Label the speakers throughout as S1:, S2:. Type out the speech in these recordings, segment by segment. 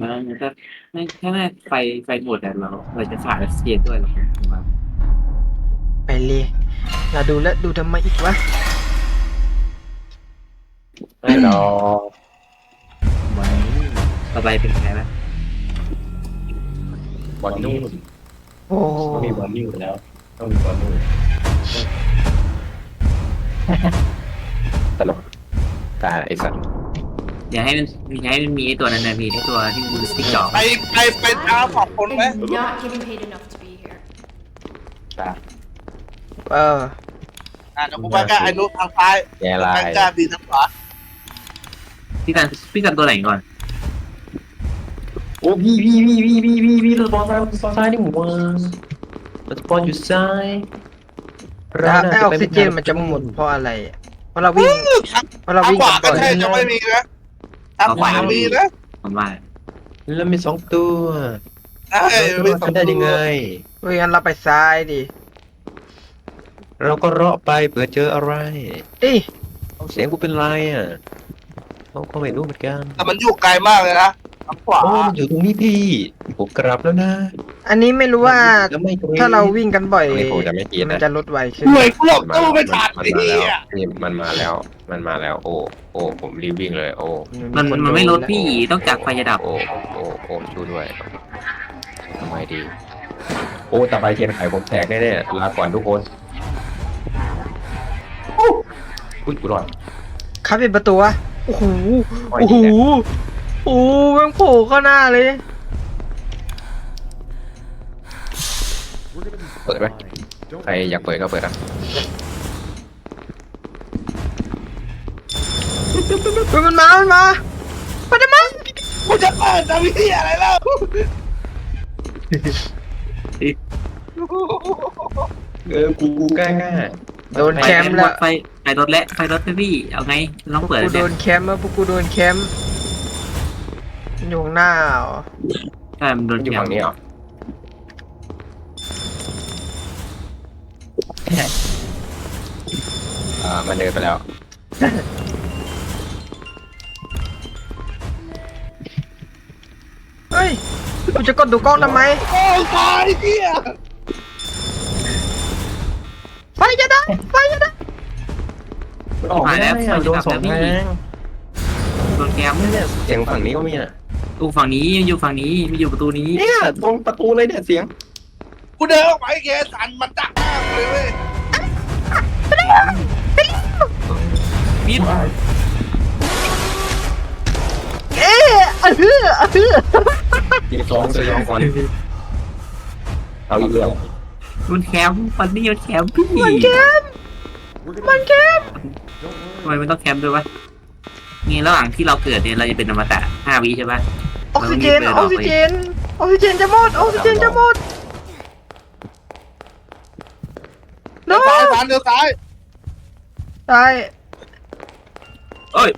S1: มันก็ไม่แค่แม่ไฟไฟหมดแต่เราเราจะขาดออกซิเจนด้วยหรอกผมว่า
S2: ไปเลยเราดูแล้วดูทำไมอีกวะ
S3: ไม่หรอก
S1: ไว้ต่อไปเป็นใครนะ
S3: บอลนู่น
S2: โอ้
S3: ต้องมีบอลนู่นแล้ว ต้องมีบอลนู่นตลกตายไอ้สัตว์
S1: อย่าให้มันอย่าให้มันมีไอตัวนั้นนะมีไอตัวที่มือสติ๊กจอก
S4: ไปไปไปท้าสองคนไหม
S5: I'm not getting paid enough to be here.
S3: ตาย
S2: เออ
S4: อะเดี๋ยวกูไปกับไอ้นุ๊กทางซ้าย
S3: แย่ลา
S4: ทาง
S3: ย
S4: กล้าดีทางขวา
S1: พี่กันพี่กันตัวไหนก่อน
S3: โอ้พี่พี่พี่พี่พี่พี่พี่เราบอลซ้ายบอลซ้ายนี่หว่าเราจะบอลอยู่ซ้าย
S2: แล้วไอออกซิเจนมันจะหมดเพราะอะไรอะเพราะเราวิ่ง เพราะเรา
S4: ทาง
S2: วิ่ง
S4: ขวา
S2: กัน
S4: ก็
S2: บ่อย
S4: ใช่จะไม่มีนะ ทางขวามีนะ
S1: ผมว่า
S3: แล้วมีสองตัว
S4: ใช่
S3: เรา
S4: ไม่
S3: จะ
S4: ส
S3: ทำได้ยังไง
S2: เฮ้ยงั้นเราไปซ้ายดิ
S3: เราก็เลาะไปเผื่อเจออะไร
S2: เอ้ย
S3: เสียงกูเป็นไรอะเขาก็ไม่รู้เหมือนกัน
S4: แต่มันอยู่ไกลมากเลยนะทางขวา
S3: โอ้มันอยู่ตรงนี้พี่ ผมกลับแล้วนะ
S2: อันนี้ไม่รู้ว่า
S3: แล้วไม่กรี๊ด
S2: ถ้าเราวิ่งกันบ่อย
S3: ตรงนี้ผมจะไม่กรี๊ด
S2: มัน
S3: นะ
S2: จะลดไวขึ้น
S4: หน่วยกูหลบตู้ไม่ทัน
S3: มัน
S4: ไอ้
S3: มา
S4: เหี้
S3: แล้ว
S4: ย
S3: นี่มันมาแล้ว มันมาแล้ว โอ้โอ้ผมรีบวิ่งเลย โอ้
S1: มัน
S2: ค
S1: มันไม่ลด
S2: โแล้ว
S1: พี่ต้องจากไฟจะดับ
S3: โอ้โอ้โอ้ช่วยด้วยทำไมดี โอ้ตาไปเทียนไข่ผมแตกแน่ๆลาก่อนทุกคนอุ้ยกูรอด
S2: ครับปิดประตูวะโอ้โห
S3: ไม่
S2: โอ้
S3: ดี
S2: โห
S3: นะ
S2: โอ้โหแม่งโผล่เข้าหน้าเลย
S3: เปิดไหมใครอยากเปิดก็เปิดอะ
S2: เฮ้ยมันมา มันมามันจะมา
S4: กูจะเปิดจะมีเหี้ยอะไรแล้ว
S3: เออกูกูกล้ากล้า
S2: โดน
S1: ไฟ
S2: แคมป์
S1: หม
S2: แล้ว
S1: ดไฟไฟรถและไฟรถพี่เอาไงลองเปิด
S2: กูโด
S1: เนี่ย
S2: นแคมป์แล้วพวกกูโดนแคมป์มัน อยู่ข้างหน้าเหรอ
S1: ใช่มันโดน
S3: อยู่
S1: แคม
S3: ฝั่งนี้เหรออ่ามันเดินไปแล้ว
S2: เฮ้ยกูจะกดดูกล้องทำไม
S4: โอ้ยตายเหี้ย
S2: ไฟจะได้ไฟจะได้
S3: ออกไม่ได้อะโดนสองทาง
S1: โดนแคมป์
S3: เนี่ยเสียงฝั่งนี้ก็มีอะ
S1: อูฝั่งนี้อยู่ฝั่งนี้ไม่อยู่ประตูนี้
S3: เนี่ยตรงประตูเลยเนี่ยเสียง
S4: กูเดินออกไปแกสันมันดักหน้ากูเลยเว้ย
S1: มิด
S2: เอ๊ะเออเออ
S3: ยิงสองสยองก่อนเอาอีกเรื่อง
S1: มันแคมป์ฝั่งนี้มันแคมป์พี่
S2: มันแคมป์มันแคมป์
S1: ทำไมมันต้องแคมป์ด้วยวะนี่ระหว่างที่เราเกิดเนี่ยเราจะเป็นอมตะห้าวิใช่ปะ
S2: ออกซิเจนออกซิเจนออกซิเจนจะหมดออกซิเจนจะหมด
S4: เดี๋
S2: โน้
S4: ยวซ้ายสันเดี๋ยวซ้าย
S2: ตาย
S1: เอ้ย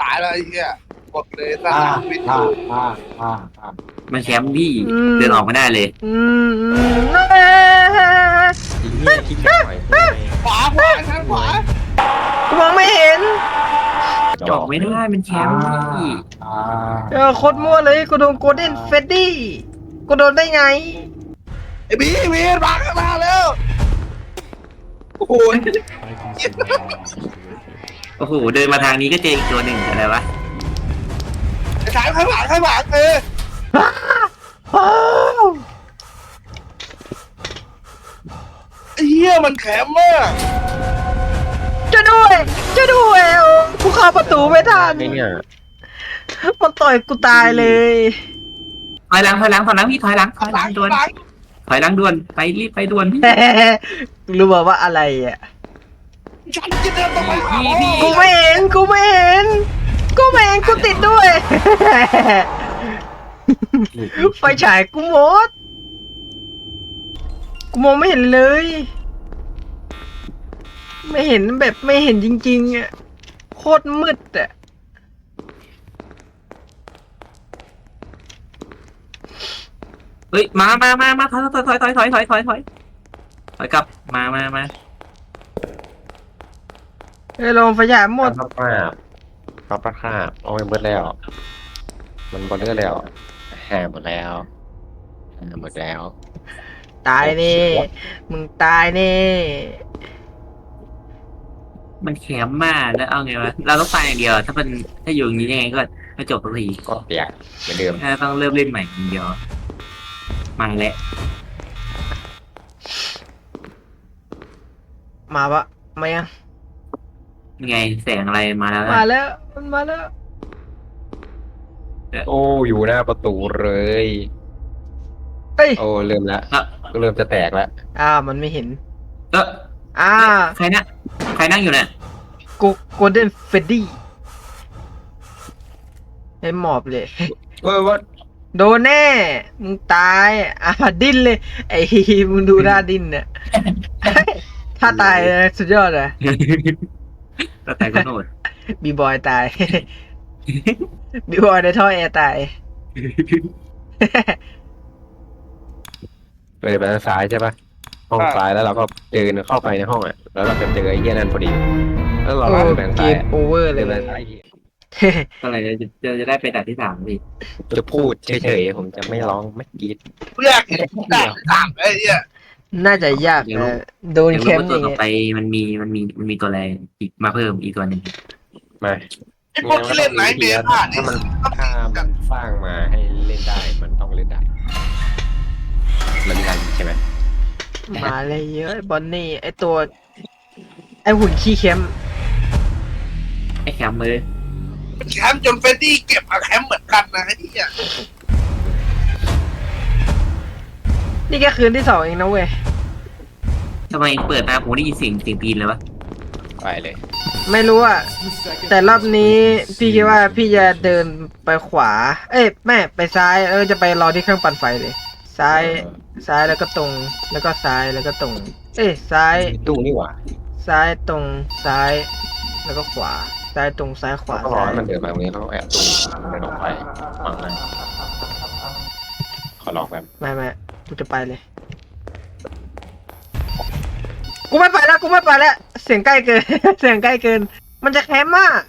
S4: ตายแล้วไอ้เหี้ยกดเลยสันวิท
S3: อ่า
S4: ยุ
S3: อ่าอ่าอ่า
S1: มันแคมป์พี่เดินออกไม่ได้เลย
S2: อืมอืมเอ๊ะ
S3: อีเนี่ยคิดแค่หน่อย
S4: ขวาขวาทางขวา
S1: จอกไม่ได้มันแคมป์พี่
S3: อ่า
S2: เออโคตรมั่วเลยกูโดนโกลเด้นเฟดดี้กูโดนได้ไง
S4: ไอ้บีบีมาข้างหน้าแล้วโอ้โห
S1: โอ้โห เดินมาทางนี้ก็เจออีกตัวหนึ่งอะไรวะ
S4: ไอ้สายข้างหลังข้างหลังเออ
S2: อ้าว
S4: ไอ้เหี้ยมันแข็งมาก
S2: จะด้วย จะด้วยโอ้กู เข้าประตูไม่ทัน
S3: ไอ้เนี่ย
S2: มันต่อยกูตายเลย
S1: ถอยหลังถอยหลังถอยหลังพี่ถอยหลังถ
S4: ข้า
S1: อย
S4: ง
S1: ห
S4: ห
S1: ลั
S4: ลั
S1: ง
S4: ง
S1: ด่วน
S4: ข้างหลัง
S1: ถอยหลังด่วนไปรีบไปด่วนพี่
S2: รู้ป่าว่าอะไรอะ
S4: ฉันจะเดินต้องไปหา
S1: พี่พี่
S2: กูไม่เห็นกูไม่เห็นกูไม่เห็นกูติดด้วยไฟฉายกูหมดกูมองไม่เห็นเลย ไม่เห็นแบบไม่เห็นจริงๆอะ โคตรมืดอะ
S1: เฮ้ย มามามามาถอยถอยถอยถอยถอยถอยถอยถอยถอยกลับ มามามา
S2: เฮ้ยลองไฟฉายหมด
S3: ปั๊บปั๊บปั๊บปั๊บปั๊บเอาไปเบิดแล้ว มันบอลเลือดแล้วแห่หมดแล้วแห่หมดแล้ว
S2: ตายแนี่ มึงตายแนี่
S1: มันแคมมากแล้วเอาไงวะเราต้องตายอย่างเดียว ถ้ามันถ้าอยู่อย่างนี้ยังไงก็ไม่จบสักที
S3: ก็เปียกเหมือนเดิม
S1: ถ้าต้องเริ่มเล่นใหม่อย่างเดียวมาแล้ว
S2: มาปะมายัง
S1: ยังไงแสงอะไรมาแล้ว
S2: มา
S1: นะ
S2: แล้วมันมาแล้ว
S3: โอ้อยู่หน้าประตูเลย
S2: เอ้ย
S3: โอ้เริ่มละ
S1: อะ
S3: ก็เริ่มจะแตกแล้ว
S2: อ่ามันไม่เห็น
S1: เออ
S2: อ่า
S1: ใครนั่งใครนั่งอยู่เนี่ย
S2: โกโกลเด้นเฟดดี้ไอ้หมอบเลย
S3: เว้ยว่า
S2: โดนแน่ มึงตาย อะดิ้นเลย ไอ้มึงดูหน้าดิ้นเนี่ย ถ้าตายเลยสุดยอดเลย
S1: ก็แต่ก็โหด
S2: บีบอยตาย บีบอยในท่อแอร์ตาย
S3: ไปไปทางซ้ายใช่ปะ ห้องซ้ายแล้วเราก็เดินเข้าไปในห้องอะ แล้วเราจะเจอไอ้เหี้ยนั่นพอดี แล้วเรา
S2: โอ้
S3: ก็ไปทาง
S2: เก
S3: ซ้าย
S2: มโอเวอร์เล
S3: เดิ
S2: ย
S3: นไปทางซ้ายอีก
S1: ก็เลยจะจะจะได้ไปด่านที่สามพี่
S3: จะพูดเฉยๆผมจะไม่ร้องไม่กรีด
S4: เพื่อนได้สามไอ้เหี้ย
S2: น่าจะยากนะโดน
S1: เดี๋ยว
S2: แค
S1: รู้
S2: มป์อ
S1: ว่าตัว
S2: ย่าง
S1: ต่อ
S2: เงี้ย
S1: ไปมันมีมันมีมันมีตัวแรงอีกมาเพิ่มอีกตัวหนึ่ง
S3: มา
S4: ไอ้พวกที่เล่นไหนเมย์ผ่านนี่
S3: ถ้ามัน
S4: ต้อง
S3: ถ้ามันสร้างมาให้เล่นได้มันต้องเล่นได้เหมือนกันใช่ไหม
S2: มาเลยเยอะบอนนี่ไอตัว ไอหุ่นขี้แคมป์
S1: ไอ้แคมป์เลย
S4: แคมป์จนเฟดดี้เก็บมาแคมป์เหมือนกันนะไอ้เหี้ย
S2: นี่แค่คืนที่สองเองนะเว้ย
S1: ทำไมเปิดมาผมได้ยินเสียงเสียงปีนเลยวะ
S3: ไปเลย
S2: ไม่รู้อะแต่รอบนี้พี่คิดว่าพี่จะเดินไปขวา เอ้ยแม่ไปซ้ายแล้วจะไปรอที่เครื่องปั่นไฟเลย ซ้าย ซ้ายแล้วก็ตรง แล้วก็ซ้ายแล้วก็ตรง เอ้ยซ้าย
S3: ตู้นี่หว่า
S2: ซ้ายตรงซ้าย แล้วก็ขวา ซ้ายตรงซ้ายขวา
S3: เขารอ
S2: ซ้าย
S3: ให้มันเดินมาตรงนี้แล้วก็แอบตู้เดินออกไปฟังนะขอลองแบบ
S2: ไม่ไม่กูจะไปเลย กูไม่ไปแล้วกูไม่ไปแล้วเสียงใกล้เกิน เสียงใกล้เกิน มันจะแคมป์มาก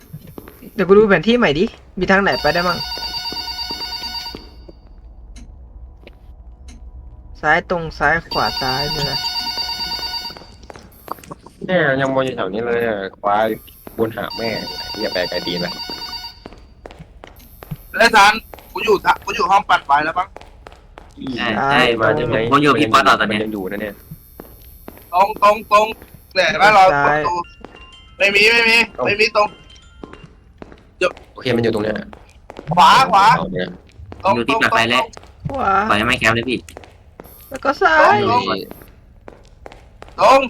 S2: เดี๋ยวกูดูแผนที่ใหม่ดิมีทางไหนไปได้มั่ง ซ้ายตรงซ้ายขวาซ้ายเนี่ยนะ
S3: เนี่ยยังมองอยู่แถวนี้เลยอะควายบนหาแม่อย่าแปลไกลดีนะ
S4: แล้วทานกูอยู่ทะกูอยู่ห้องปั่นไฟแล้วมั้ง
S1: ใช่ใช่ผมผมผมอยู่กับพี่ป๊อตต่อตอนเนี้ย
S3: ยังอยู่นะเนี่ย
S4: ตรงตรงตรงเนี่ยเห็นไหมเราประตูไม่มีไม่มีไม่มีตรง
S3: โอเคมันอยู่ตรงเนี้ย
S4: ขวาขวา
S3: เอาเนี่ย
S4: ตรง
S1: อยู่
S4: ต
S1: ที่
S4: รง
S1: ปัด
S4: ตร
S1: ไฟ
S4: ง
S1: แล้ว
S2: ขวา
S1: ปล่อยให้ไม่แคมป์เลยพี่
S2: แล้วก็ซ้าย
S3: อยู่ที่
S4: ตรง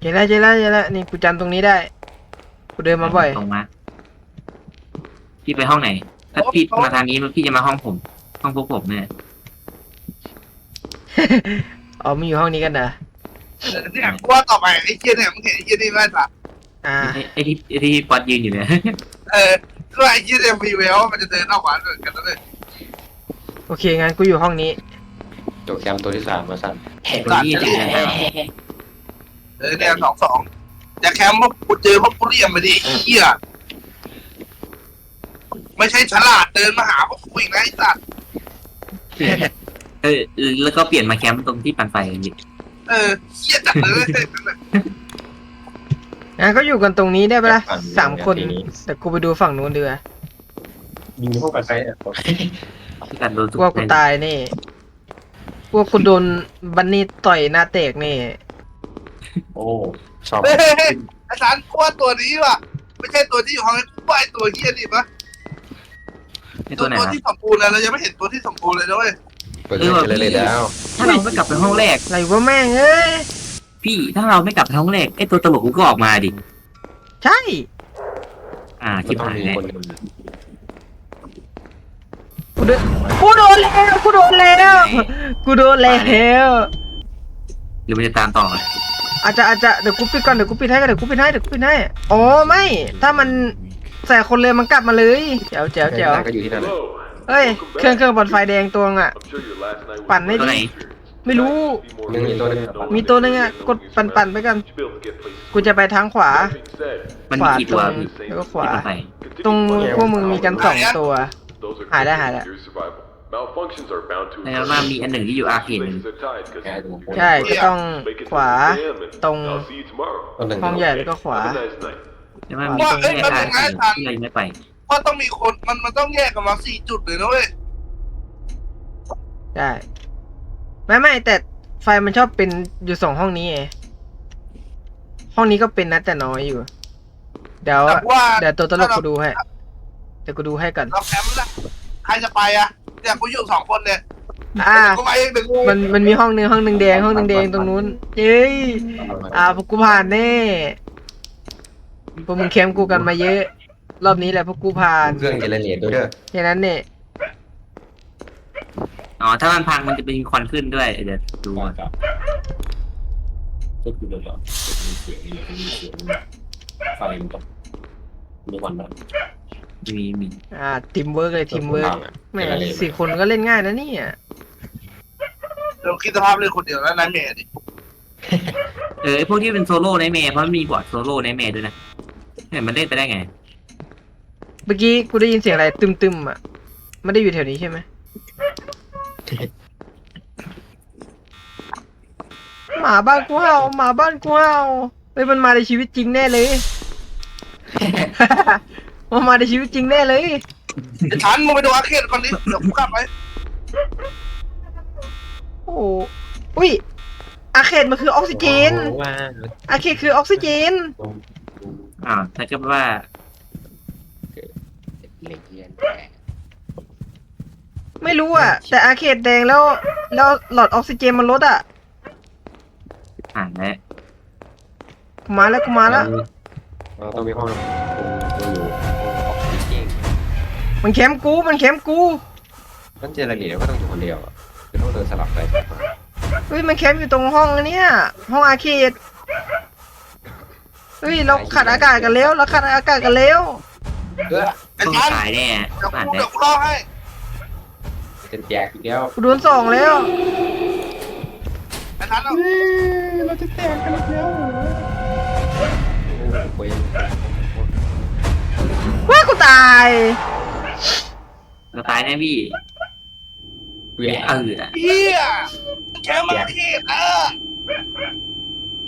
S2: เจอแล้วเจอแล้วเจอแล้วนี่กูจำตรงนี้ได้ กูเดินมาบ่อย
S1: ตรงมา พี่ไปห้องไหน ถ้าพี่มาทางนี้พี่จะมาห้องผม ห้องพวกผมเนี่ย
S2: อ๋อมึงอยู่ห้องนี้กันเหรอ
S4: เนี่ยกูว่าต่อไปไอ้เหี้ยเนี่ยมึงเห็นไอ้เหี้ยนี่ไหมสัส
S2: อ่า
S1: ไอ้ไอ้ที่ไอ้ที่ป๊อตยืนอยู่เนี่ย
S4: เออคือไอ้เหี้ยเนี่ยมีแววว่ามันจะเดินออกมาเหมือนกันแล้วเลย
S2: โอเคงั้นกูอยู่ห้องนี้
S3: ตัวแคมตัวที่สามมาสั่น
S1: ตรงนี้จะเป็นอะไร
S4: เออเนี่ยสองสองจะแคมป์พวกกูเจอพวกกูเรียมมาดิไอ้เหี้ยไม่ใช่ฉลาดเดินมาหาพวกกูอีกนะไอ้สัตว์
S1: เออแล้วก็เปลี่ยนมาแคมป์ตรงที่ปั่นไฟกันดิ
S4: เออเหี้ยจัดเลย
S2: งั้นก็อยู่กันตรงนี้ได้ปะล่ะสามคน แต่กูไปดูฝั่งนู้นดีกว่า
S3: ยิงพวกไปไป อะ
S1: ที่กันโดน
S2: กลัวกูตายนี่กลัวกูโดนบันนี่ต่อยหน้าแตกนี่
S3: โอ้ชอบ
S4: เฮ้ยเฮ้ยเฮ้ยอาจารย์กูว่าตัวนี้ว่ะ ไม่ใช่ตัวที่อยู่ห้องนี้กูว่าไอ้ตัวเหี้ยนี่ปะ
S1: ไอ้
S4: ตั
S1: ตัววไหน
S4: ตัว
S1: วะ
S4: ที่สมบูรณ์นะเรายังไม่เห็นตัวที่สมบูรณ์เลยนะเว้ย
S3: เปิดเล่นเลยแล้ว
S1: ถ้าเราไม่กลับไปห้องแรก
S2: อะไรวะแม่งเอ้ย
S1: พี่ถ้าเราไม่กลับไปห้องแรกไอ้ตัวตลกกูก็ออกมาดิ
S2: ใช่
S1: อ่าชิบหายแล้ว
S2: กูโดนกูโดนแล้วกูโดนแล้วกูโดนแล้ว
S1: หรือมันจะตามต่อ
S2: อาจจะอาจจะเดี๋ยวกูปิดก่อนเดี๋ยวกูปิดให้ก็เดี๋ยวกูปิดให้เดี๋ยวกูปิดให้อ๋อไม่ถ้ามันใส่คนเลยมันกลับมาเลยแจ๋วแจ๋วแจ๋ว
S3: ก็อยู่ที่นั่น
S2: เฮ้ยเครื่องเครื่องบอลไฟแดงตัวงอะปั่นไม่
S1: ตัวไหน
S2: ดีไม่รู้
S3: ยังมีตัวนึง
S2: มีตัวนึงอะกดปั่นปั่นไปกันกูจะไปทางขวา
S1: มัน
S2: ข
S1: มี
S2: วา
S1: กี่
S2: ต
S1: ตั
S2: ร
S1: ว
S2: งแล้วก็ขวา
S1: ที่ปั่นไฟ
S2: ตรงพวกมึงมีกันสองตัว
S6: Those are
S2: หายแล้วหายแล้ว
S6: critical to your survival. Malfunctions are bound to
S1: ในนั้นว่ามีอันหนึ่งที่อยู่อาร์เคดหนึ่ง
S6: Things are tied 'cause-
S2: ใช่ก็ต้อง
S6: Make it
S2: ขวา
S6: to 6 a.m. and
S2: ตรง
S6: I'll see you tomorrow.
S2: ห้องใหญ่แล้วก็ขวา
S6: Have a nice night.
S1: ในนั้นมีตรงแค่อาร์เคดที่เรายังไม่ไป
S4: เพราะต้องมีคนมันมันต้องแยกกันมาสี่จุดเลยนะเว้ย
S2: ใช่ไม่ไม่แต่ไฟมันชอบเป็นอยู่สองห้องนี้ไงห้องนี้ก็เป็นนะแต่น้อยอยู่ เดี๋ยว
S4: แต่ว่า
S2: เดี๋ยวตัวตลกกูดูให้ เดี๋ยวกูดูให้ก่อน
S4: เราแคมป์ละใครจะไปอะเนี่ยกูอยู่สองคนเนี่ย
S2: อ่า
S4: กูไปเองเดี๋ยวกู
S2: มันมันมีห้องหนึ่งห้องหนึ่งแดงห้องหนึ่งแดงตรงนู้นเย้ย อ่าพวกกูผ่านแน่พวกมึงแคมป์กูกันมาเยอะ รอบนี้แหละพวกกูผ่าน
S3: เครื่องเจเนเรตด้วยเด้อ
S2: แค่นั้นเนี่ย
S1: อ๋อ ถ้ามันพังมันจะเป็นควันขึ้นด้วย เดี๋ยวดูก่อน
S7: ก็คือเรามีเสียงมีเสียงไฟมันตกมีควันนะ
S1: มีมี
S2: อ่าทีมเวิร์กเลยทีมเวิร์กแหม่สี่คนก็เล่นง่ายนะเนี่ย
S4: เดี๋ยวคิดสภาพเลยคนเดียวแล้วนายเมย์ดิ
S1: เออไอพวกที่เป็นโซโล่ในเมย์เพราะมันมีบอร์ดโซโล่ในเมย์ด้วยนะเห็นมันเล่นไปได้ไง
S2: เมื่อกี้กูได้ยินเสียงอะไรตึมๆอะไม่ได้อยู่แถวนี้ใช่ไหมหมาบ้านกูเห่าหมาบ้านกูเห่าเฮ้ยมันมาในชีวิตจริงแน่เลย มันมาในชีวิตจริงแน่เลย
S4: ไอ้ทันมึงไปดูอาร์เคดก่อนดิเดี๋ยวกูกลับไป
S2: โอ้โหอุ้ย อาเขตมันคือออกซิเจน
S3: ว่า
S2: อาเขตคือออกซิเจน
S1: อ่าวถ้าเกิดว่า
S3: เหล็กเยียน
S2: ไม่รู้อะ แต่อาเขตแดงแล้ว แล้วหลอดออกซิเจนมันลดอะ
S1: ผ่านแล้ว
S2: กูมาแล้วกูมาแล้ว
S3: เราต้องมีห้อง
S2: มันแคมป์กู มันแคมป์กู
S3: นั่นเจเนเรตก็ต้องอยู่คนเดียวอะคือต้องเดินสลับไปสลับมา
S2: เฮ้ย มันแคมป์อยู่ตรงห้องอันเนี้ยห้องอาเขตเฮ้ย เราขาดอากาศกันแล้ว เราขาดอากาศกันแล้ว
S3: เออ
S4: ไอ้
S1: ต้อง
S4: ทัน
S1: ตายแน่
S4: เดี๋ยว
S1: ผ่าน
S4: กู
S1: แล้
S4: เดี๋
S1: ว
S4: ยวกูรอให้
S3: จะแจกอีกแล้ว
S2: กูโดนสองแล้ว
S4: ไอ้ทันเอา
S3: โอ้ย
S2: ว้ากูตาย
S1: เราตายแน่พี่
S3: แหว
S1: เออ
S4: เฮียแคมป์อาร์เคดเออ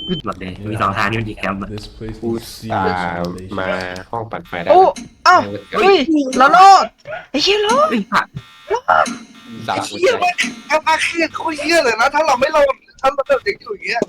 S1: กูบอกเลยมีสองทางที่มันดีแคมป์อะ
S8: This place
S3: กู
S8: needs
S3: ตา
S8: serious
S3: มา
S8: renovation.
S3: ห้องปั่นไฟได้
S2: โอ้เอ้าเฮ้ยเราโลดไอ้เชี่ยโลด
S1: เฮ้ยผ่าน
S3: สาม
S4: เฮียไม่แคมป์อาร์เคดโคตรเฮียเลยนะ ถ้าเราไม่ลงถ้าเราแบบยังอยู่อย่างเงี้ย